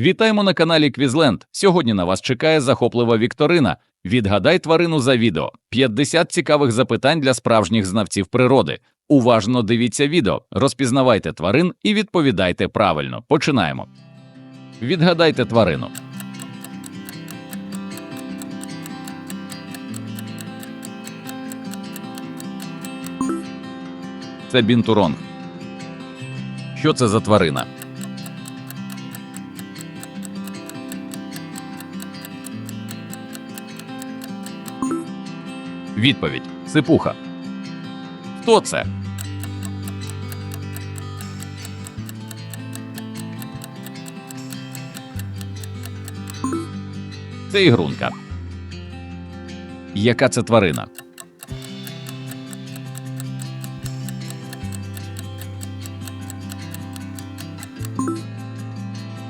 Вітаємо на каналі Квізленд. Сьогодні на вас чекає захоплива вікторина. Відгадай тварину за відео. 50 цікавих запитань для справжніх знавців природи. Уважно дивіться відео, розпізнавайте тварин і відповідайте правильно. Починаємо. Відгадайте тварину. Це бінтуронг. Що це за тварина? Відповідь Сипуха. Хто це? Це ігрунка. Яка це тварина?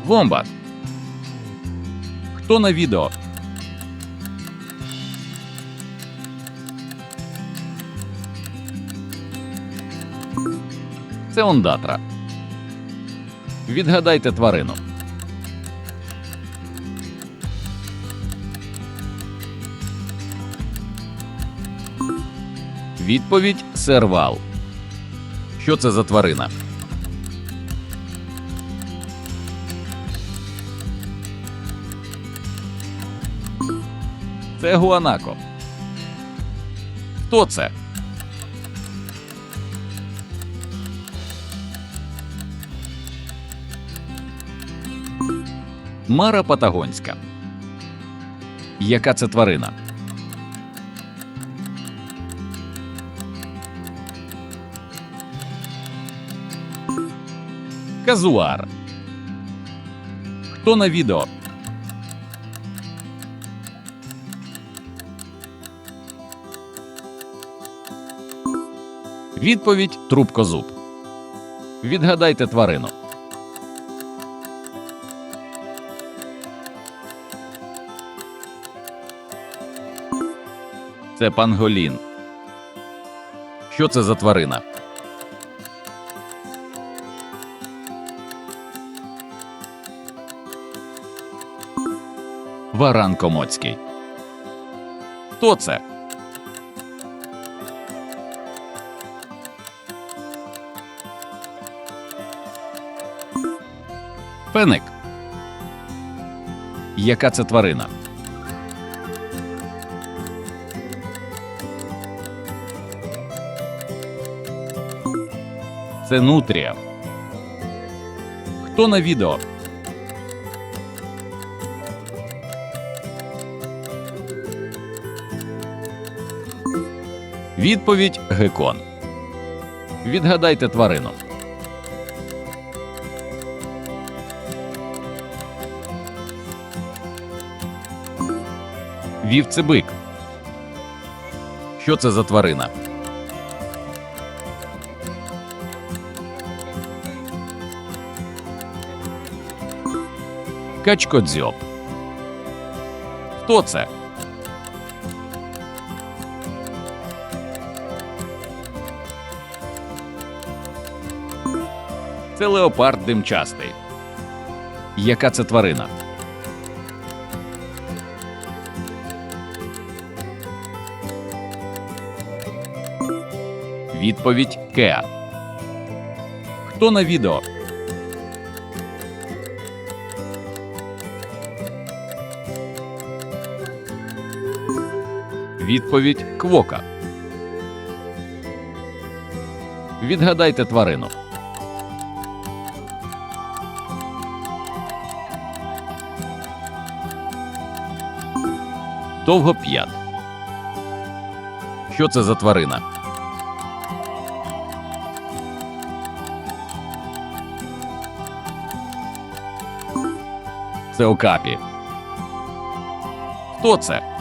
Вомбат. Хто на відео? Це ондатра. Відгадайте тварину. Відповідь сервал. Що це за тварина? Це гуанако. Хто це? Мара Патагонська. Яка це тварина? Казуар. Хто на відео? Відповідь трубкозуб. Відгадайте тварину. Це панголін. Що це за тварина? Варан комоцький. Хто це? Феник. Яка це тварина? Це нутрія. Хто на відео? Відповідь гекон. Відгадайте тварину. Вівцебик. Що це за тварина? Качкодзьоб. Хто це? Це леопард димчастий. Яка це тварина? Відповідь Кеа. Хто на відео? Відповідь Квока. Відгадайте тварину. Довгоп'ят. Що це за тварина? Це окапі. Хто це?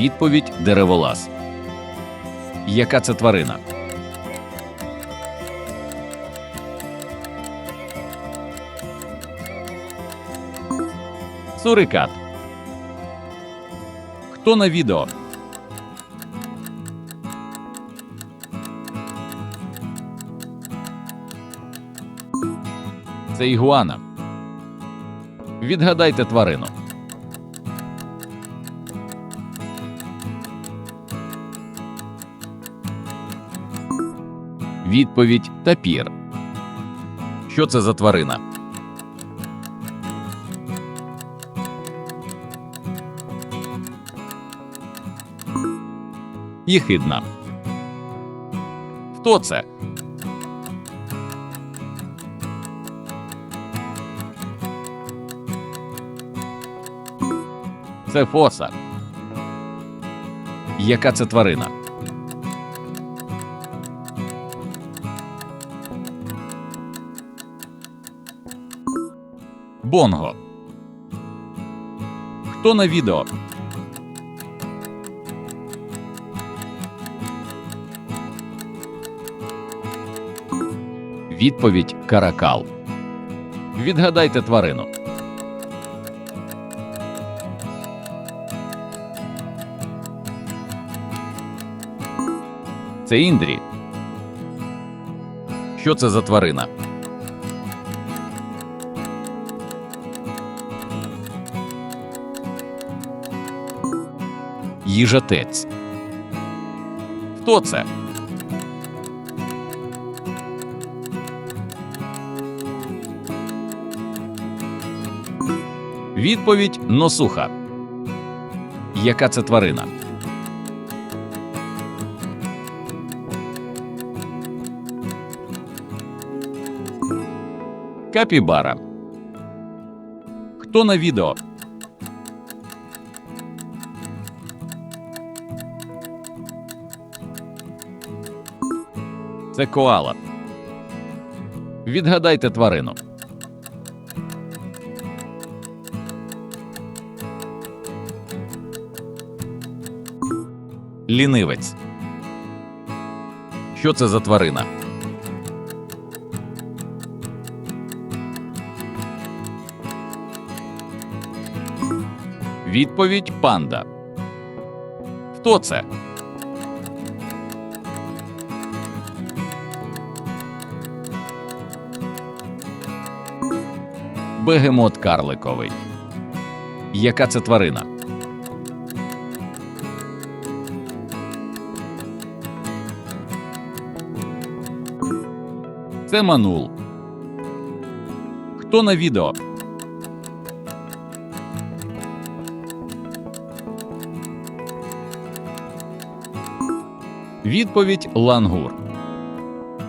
Відповідь дереволаз. Яка це тварина? Сурикат. Хто на відео? Це ігуана. Відгадайте тварину. Відповідь тапір. Що це за тварина? Єхидна. Хто це? Це фоса. Яка це тварина? Бонго. Хто на відео? Відповідь Каракал. Відгадайте тварину. Це індрі. Що це за тварина? Їжатець. Хто це? Відповідь носуха. Яка це тварина? Капібара. Хто на відео? Це коала. Відгадайте тварину. Лінивець. Що це за тварина? Відповідь панда. Хто це? Бегемот карликовий. Яка це тварина? Це манул. Хто на відео? Відповідь лангур.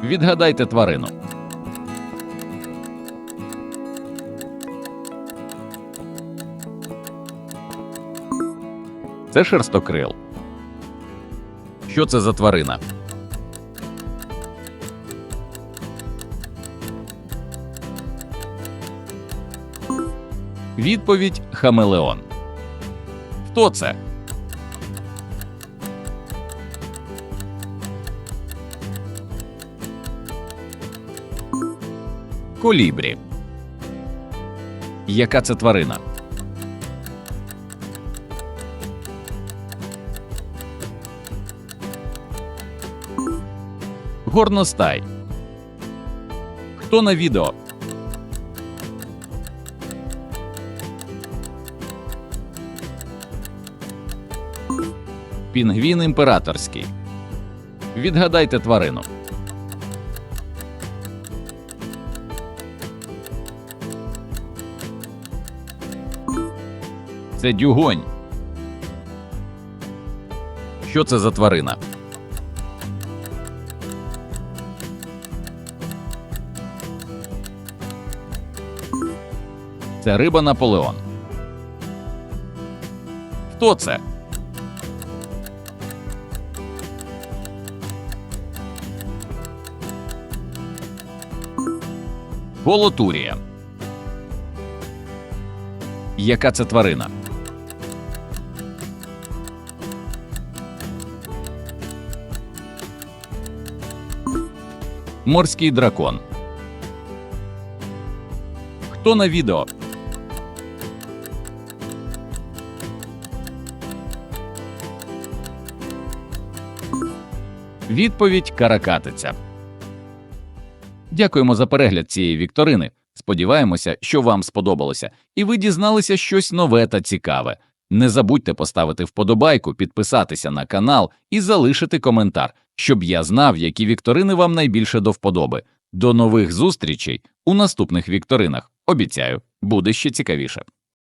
Відгадайте тварину. Це шерстокрил. Що це за тварина? Відповідь Хамелеон. Хто це? Колібрі. Яка це тварина? Горностай. Хто на відео? Пінгвін імператорський. Відгадайте тварину. Це дюгонь. Що це за тварина? Це риба Наполеон. Хто це? Голотурія. Яка це тварина? Морський дракон. Хто на відео? Відповідь каракатиця. Дякуємо за перегляд цієї вікторини. Сподіваємося, що вам сподобалося, і ви дізналися щось нове та цікаве. Не забудьте поставити вподобайку, підписатися на канал і залишити коментар, щоб я знав, які вікторини вам найбільше до вподоби. До нових зустрічей у наступних вікторинах. Обіцяю, буде ще цікавіше.